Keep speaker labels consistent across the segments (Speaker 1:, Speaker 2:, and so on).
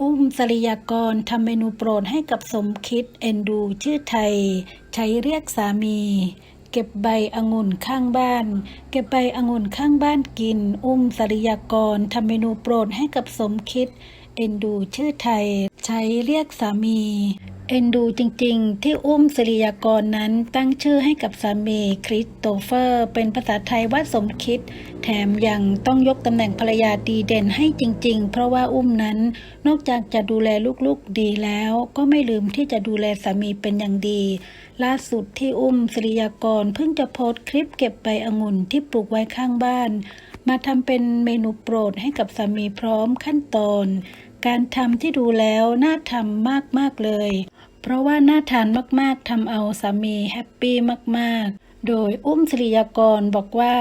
Speaker 1: อุ้มสริยากรทำเมนูโปรดให้กับสมคิดเอนดูชื่อไทย ใช้เรียกสามี เก็บใบองุ่นข้างบ้าน เก็บใบองุ่นข้างบ้านกิน อุ้มสริยากรทำเมนูโปรดให้กับสมคิด เอนดูชื่อไทย ใช้เรียกสามี เอ็นดูจริงๆ ที่อุ้มสริยากรนั้นตั้งชื่อให้กับสามีคริสโตเฟอร์ เป็นภาษาไทยว่าสมคิด แถมยังต้องยกตำแหน่งภรรยาดีเด่นให้จริงๆ เพราะว่าอุ้มนั้นนอกจากจะดูแลลูกๆดีแล้ว ก็ไม่ลืมที่จะดูแลสามีเป็นอย่างดี ล่าสุดที่อุ้มสริยากรเพิ่งจะโพสต์คลิปเก็บใบองุ่นที่ปลูกไว้ข้างบ้าน มาทำเป็นเมนูโปรดให้กับสามีพร้อมขั้นตอน การทำที่ดูแล้วน่าทำมากๆเลย เพราะว่าน่าทานมากๆทำเอาสามีแฮปปี้มากๆ โดยอุ้มสริยากรบอกว่า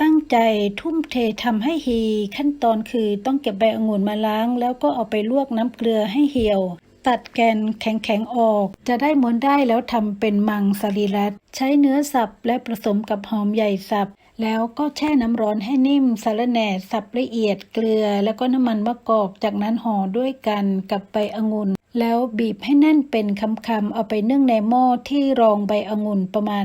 Speaker 1: ตั้งใจทุ่มเททำให้ฮีขั้นตอนคือต้องเก็บใบองุ่นมาล้าง แล้วก็เอาไปลวกน้ำเกลือให้เหี่ยว ตัดแกนแข็งๆออก จะได้ม้วนได้แล้วทำเป็นมังสรีรัตใช้เนื้อสับและผสมกับหอมใหญ่สับ แล้วก็แช่น้ำร้อนให้นิ่มสารแหน่สับละเอียดเกลือ แล้วก็น้ำมันมะกอกจากนั้นห่อด้วยกันกับใบองุ่น แล้วบีบให้แน่นเป็นคำๆเอาไปนึ่งในหม้อที่รองใบองุ่นประมาณ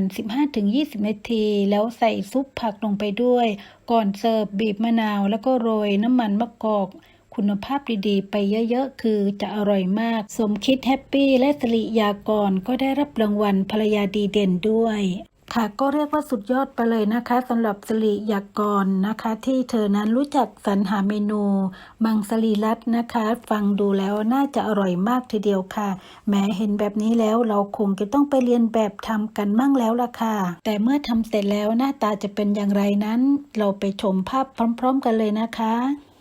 Speaker 1: 15-20 นาที แล้วใส่ซุปผักลงไปด้วย ก่อนเสิร์ฟบีบมะนาว แล้วก็โรยน้ำมันมะกอกคุณภาพดีๆ ไปเยอะๆ คือจะอร่อยมาก สมคิดแฮปปี้และสริยากรก็ได้รับรางวัลภรรยาดีเด่นด้วย ค่ะ ก็เรียกว่าสุดยอดไปเลยนะคะสำหรับสริยากรนะคะ ที่เธอนั้นรู้จักสรรหาเมนู มังสลีรัตนะคะ ฟังดูแล้วน่าจะอร่อยมากทีเดียวค่ะแม้เห็นแบบนี้แล้วเราคงจะต้องไปเรียนแบบทำกันมั่งแล้วล่ะค่ะ แต่เมื่อทำเสร็จแล้วหน้าตาจะเป็นอย่างไรนั้น เราไปชมภาพพร้อม ๆ กันเลยนะคะ